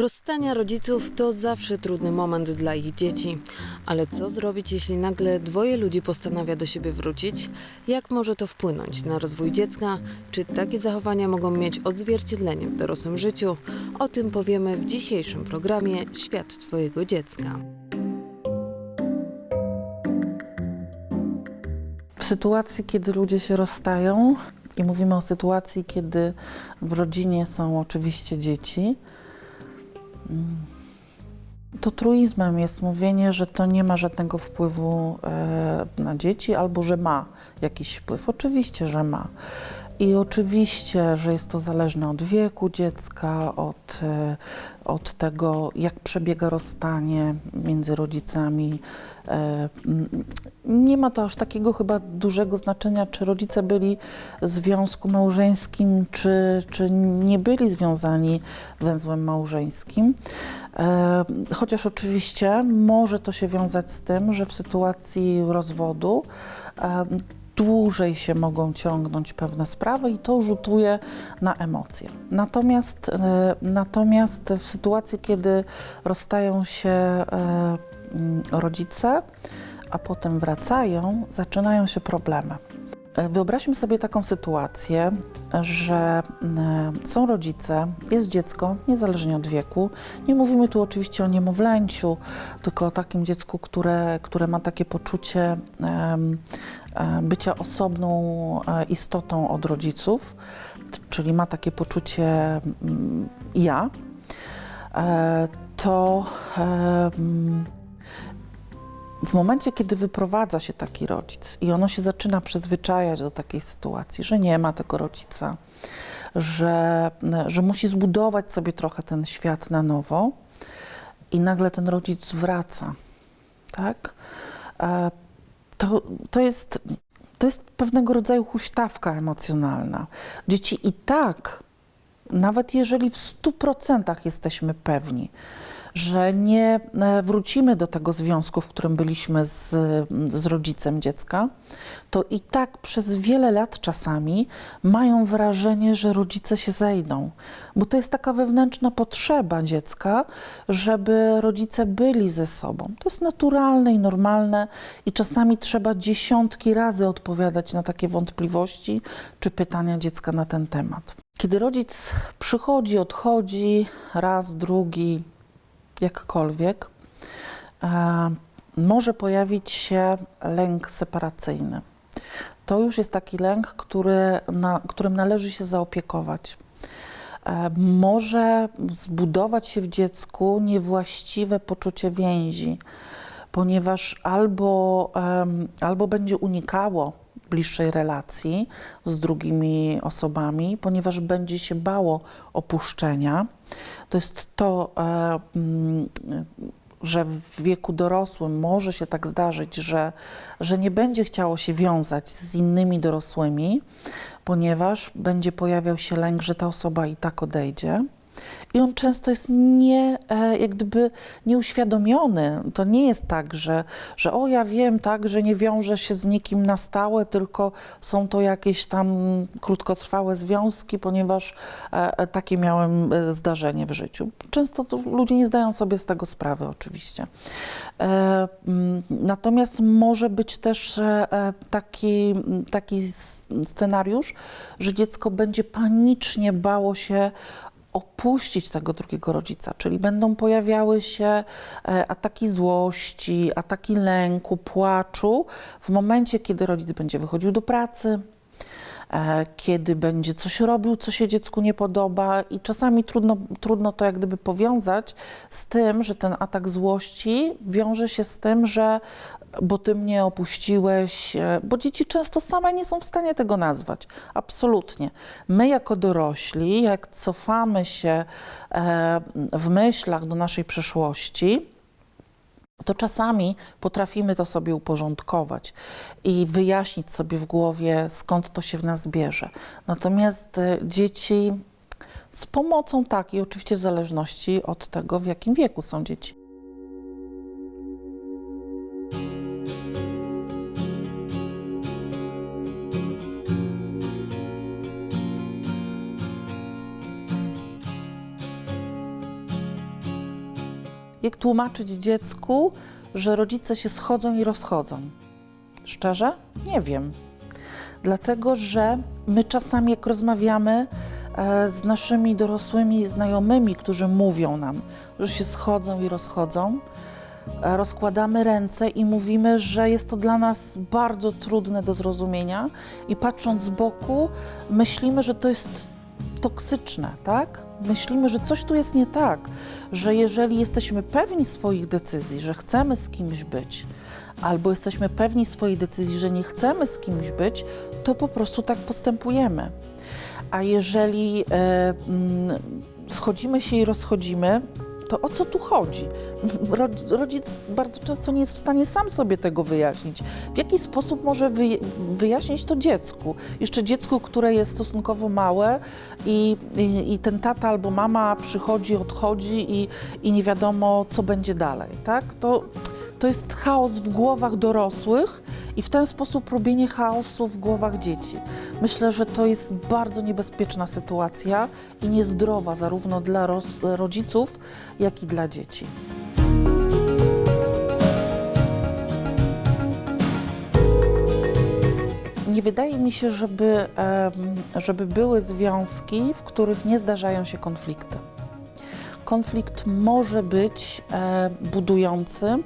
Rozstania rodziców to zawsze trudny moment dla ich dzieci. Ale co zrobić, jeśli nagle dwoje ludzi postanawia do siebie wrócić? Jak może to wpłynąć na rozwój dziecka? Czy takie zachowania mogą mieć odzwierciedlenie w dorosłym życiu? O tym powiemy w dzisiejszym programie Świat Twojego dziecka. W sytuacji, kiedy ludzie się rozstają, i mówimy o sytuacji, kiedy w rodzinie są oczywiście dzieci, to truizmem jest mówienie, że to nie ma żadnego wpływu e, na dzieci, albo że ma jakiś wpływ. Oczywiście, że ma. I oczywiście, że jest to zależne od wieku dziecka, od, e, od tego, jak przebiega rozstanie między rodzicami. E, Nie ma to aż takiego chyba dużego znaczenia, czy rodzice byli w związku małżeńskim, czy, czy nie byli związani węzłem małżeńskim. E, Chociaż oczywiście może to się wiązać z tym, że w sytuacji rozwodu dłużej się mogą ciągnąć pewne sprawy i to rzutuje na emocje. Natomiast, e, natomiast w sytuacji, kiedy rozstają się e, mm, rodzice, a potem wracają, zaczynają się problemy. E, Wyobraźmy sobie taką sytuację, że e, są rodzice, jest dziecko, niezależnie od wieku. Nie mówimy tu oczywiście o niemowlęciu, tylko o takim dziecku, które, które ma takie poczucie e, bycia osobną istotą od rodziców, czyli ma takie poczucie mm, ja. To w momencie, kiedy wyprowadza się taki rodzic i ono się zaczyna przyzwyczajać do takiej sytuacji, że nie ma tego rodzica, że, że musi zbudować sobie trochę ten świat na nowo i nagle ten rodzic wraca, tak? E, To, to, jest, to jest pewnego rodzaju huśtawka emocjonalna. Dzieci i tak, nawet jeżeli w 100% jesteśmy pewni, że nie e, wrócimy do tego związku, w którym byliśmy z, z rodzicem dziecka, to i tak przez wiele lat czasami mają wrażenie, że rodzice się zejdą. Bo to jest taka wewnętrzna potrzeba dziecka, żeby rodzice byli ze sobą. To jest naturalne i normalne i czasami trzeba dziesiątki razy odpowiadać na takie wątpliwości czy pytania dziecka na ten temat. Kiedy rodzic przychodzi, odchodzi raz, drugi, jakkolwiek, e, może pojawić się lęk separacyjny. To już jest taki lęk, który, na, którym należy się zaopiekować. E, może zbudować się w dziecku niewłaściwe poczucie więzi, ponieważ albo, albo będzie unikało bliższej relacji z drugimi osobami, ponieważ będzie się bało opuszczenia. To jest to, e, mm, że w wieku dorosłym może się tak zdarzyć, że, że nie będzie chciało się wiązać z innymi dorosłymi, ponieważ będzie pojawiał się lęk, że ta osoba i tak odejdzie. I on często jest nie, e, jak gdyby nieuświadomiony. To nie jest tak, że, że o ja wiem tak, że nie wiąże się z nikim na stałe, tylko są to jakieś tam krótkotrwałe związki, ponieważ e, e, takie miałem zdarzenie w życiu. Często to ludzie nie zdają sobie z tego sprawy oczywiście. Mm, Natomiast może być też taki, taki scenariusz, że dziecko będzie panicznie bało się opuścić tego drugiego rodzica, czyli będą pojawiały się e, ataki złości, ataki lęku, płaczu w momencie, kiedy rodzic będzie wychodził do pracy, kiedy będzie coś robił, co się dziecku nie podoba i czasami trudno, trudno to jak gdyby powiązać z tym, że ten atak złości wiąże się z tym, że bo ty mnie opuściłeś, e, bo dzieci często same nie są w stanie tego nazwać. Absolutnie. My jako dorośli, jak cofamy się e, w myślach do naszej przeszłości, to czasami potrafimy to sobie uporządkować i wyjaśnić sobie w głowie, skąd to się w nas bierze. Natomiast e, dzieci z pomocą, tak, i oczywiście w zależności od tego, w jakim wieku są dzieci. Tłumaczyć dziecku, że rodzice się schodzą i rozchodzą? Szczerze? Nie wiem. Dlatego, że my czasami, jak rozmawiamy e, z naszymi dorosłymi znajomymi, którzy mówią nam, że się schodzą i rozchodzą, e, rozkładamy ręce i mówimy, że jest to dla nas bardzo trudne do zrozumienia i patrząc z boku, myślimy, że to jest toksyczne, tak? Myślimy, że coś tu jest nie tak, że jeżeli jesteśmy pewni swoich decyzji, że chcemy z kimś być, albo jesteśmy pewni swojej decyzji, że nie chcemy z kimś być, to po prostu tak postępujemy. A jeżeli e, mm, schodzimy się i rozchodzimy, to o co tu chodzi? Ro- Rodzic bardzo często nie jest w stanie sam sobie tego wyjaśnić. W jaki sposób może wyj- wyjaśnić to dziecku? Jeszcze dziecku, które jest stosunkowo małe i, i, i ten tata albo mama przychodzi, odchodzi i, i nie wiadomo, co będzie dalej, tak? To, to jest chaos w głowach dorosłych i w ten sposób robienie chaosu w głowach dzieci. Myślę, że to jest bardzo niebezpieczna sytuacja i niezdrowa zarówno dla rodziców, jak i dla dzieci. Nie wydaje mi się, żeby, żeby były związki, w których nie zdarzają się konflikty. Konflikt może być e, budujący.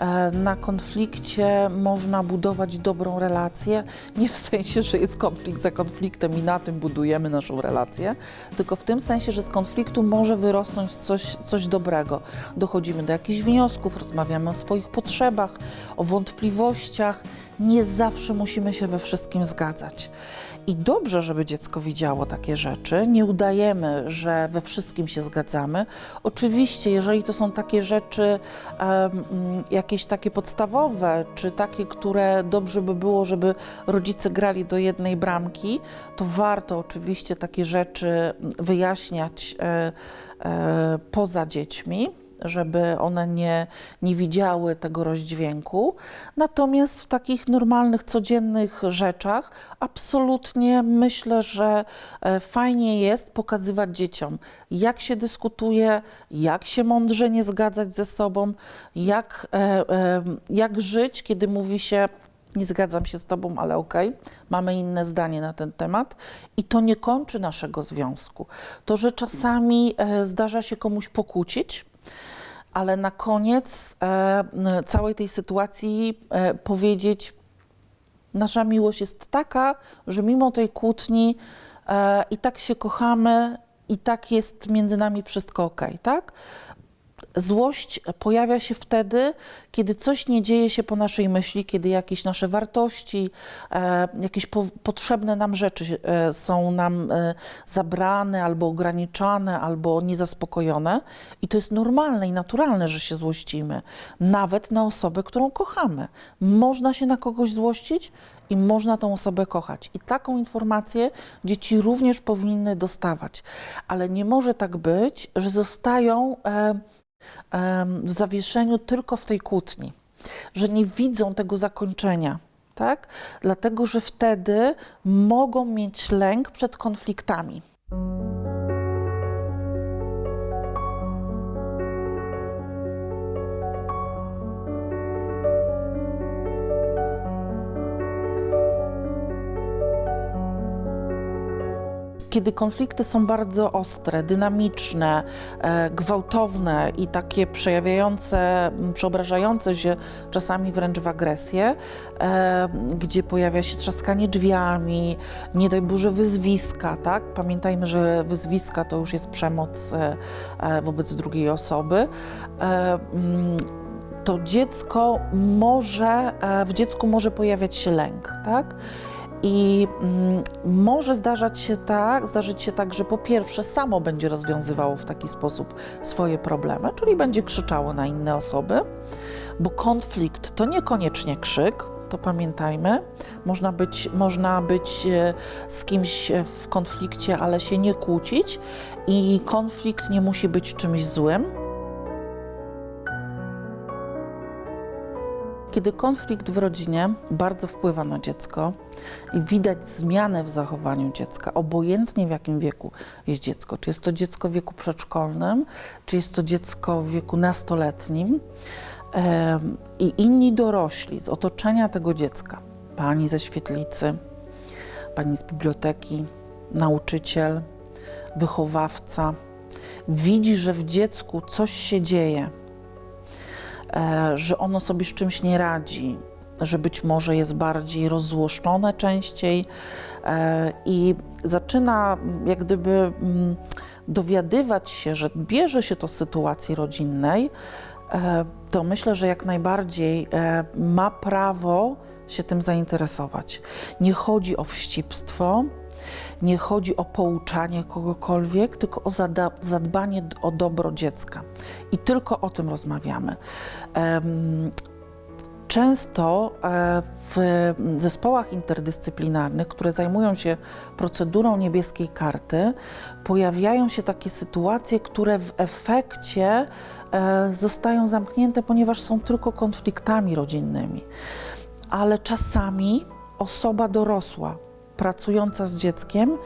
E, Na konflikcie można budować dobrą relację, nie w sensie, że jest konflikt za konfliktem i na tym budujemy naszą relację, tylko w tym sensie, że z konfliktu może wyrosnąć coś, coś dobrego. Dochodzimy do jakichś wniosków, rozmawiamy o swoich potrzebach, o wątpliwościach. Nie zawsze musimy się we wszystkim zgadzać. I dobrze, żeby dziecko widziało takie rzeczy. Nie udajemy, że we wszystkim się zgadzamy. Oczywiście, jeżeli to są takie rzeczy mm, jakieś takie podstawowe, czy takie, które dobrze by było, żeby rodzice grali do jednej bramki, to warto oczywiście takie rzeczy wyjaśniać e, e, poza dziećmi żeby one nie, nie widziały tego rozdźwięku. Natomiast w takich normalnych, codziennych rzeczach absolutnie myślę, że e, fajnie jest pokazywać dzieciom, jak się dyskutuje, jak się mądrze nie zgadzać ze sobą, jak, e, e, jak żyć, kiedy mówi się. Nie zgadzam się z tobą, ale okej, mamy inne zdanie na ten temat i to nie kończy naszego związku. To, że czasami e, zdarza się komuś pokłócić, ale na koniec e, całej tej sytuacji e, powiedzieć, nasza miłość jest taka, że mimo tej kłótni e, i tak się kochamy, i tak jest między nami wszystko ok, tak? Złość pojawia się wtedy, kiedy coś nie dzieje się po naszej myśli, kiedy jakieś nasze wartości, e, jakieś po, potrzebne nam rzeczy e, są nam e, zabrane, albo ograniczane, albo niezaspokojone. I to jest normalne i naturalne, że się złościmy, nawet na osobę, którą kochamy. Można się na kogoś złościć i można tą osobę kochać. I taką informację dzieci również powinny dostawać. Ale nie może tak być, że zostają. E, w zawieszeniu tylko w tej kłótni, że nie widzą tego zakończenia. Tak? Dlatego, że wtedy mogą mieć lęk przed konfliktami. Kiedy konflikty są bardzo ostre, dynamiczne, e, gwałtowne i takie przejawiające, przeobrażające się czasami wręcz w agresję, e, gdzie pojawia się trzaskanie drzwiami, nie daj Boże wyzwiska, tak? Pamiętajmy, że wyzwiska to już jest przemoc e, wobec drugiej osoby. Mm, to dziecko może, w dziecku może pojawiać się lęk, tak? I mm, może zdarzać się tak, zdarzyć się tak, że po pierwsze samo będzie rozwiązywało w taki sposób swoje problemy, czyli będzie krzyczało na inne osoby, bo konflikt to niekoniecznie krzyk, to pamiętajmy. Można być, można być e, z kimś e, w konflikcie, ale się nie kłócić i konflikt nie musi być czymś złym. Kiedy konflikt w rodzinie bardzo wpływa na dziecko i widać zmianę w zachowaniu dziecka, obojętnie w jakim wieku jest dziecko, czy jest to dziecko w wieku przedszkolnym, czy jest to dziecko w wieku nastoletnim, i inni dorośli z otoczenia tego dziecka, pani ze świetlicy, pani z biblioteki, nauczyciel, wychowawca, widzi, że w dziecku coś się dzieje, że ono sobie z czymś nie radzi, że być może jest bardziej rozzłoszczone częściej e, i zaczyna mm, jak gdyby mm, dowiadywać się, że bierze się to z sytuacji rodzinnej, e, to myślę, że jak najbardziej e, ma prawo się tym zainteresować. Nie chodzi o wścibstwo, nie chodzi o pouczanie kogokolwiek, tylko o zadbanie o dobro dziecka. I tylko o tym rozmawiamy. Często e, w zespołach interdyscyplinarnych, które zajmują się procedurą niebieskiej karty, pojawiają się takie sytuacje, które w efekcie e, zostają zamknięte, ponieważ są tylko konfliktami rodzinnymi. Ale czasami osoba dorosła, pracująca z dzieckiem,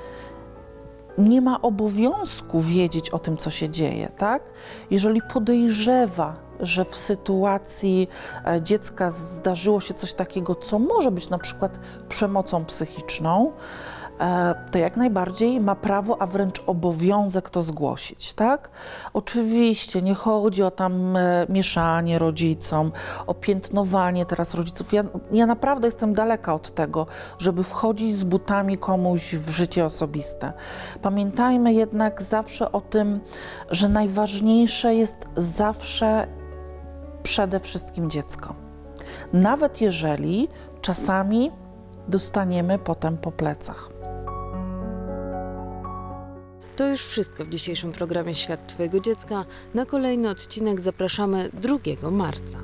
nie ma obowiązku wiedzieć o tym, co się dzieje, tak? Jeżeli podejrzewa, że w sytuacji e, dziecka zdarzyło się coś takiego, co może być na przykład przemocą psychiczną, e, to jak najbardziej ma prawo, a wręcz obowiązek to zgłosić, tak? Oczywiście nie chodzi o tam e, mieszanie rodzicom, o piętnowanie teraz rodziców. Ja, ja naprawdę jestem daleka od tego, żeby wchodzić z butami komuś w życie osobiste. Pamiętajmy jednak zawsze o tym, że najważniejsze jest zawsze przede wszystkim dziecko. Nawet jeżeli czasami dostaniemy potem po plecach. To już wszystko w dzisiejszym programie Świat Twojego Dziecka. Na kolejny odcinek zapraszamy 2 marca.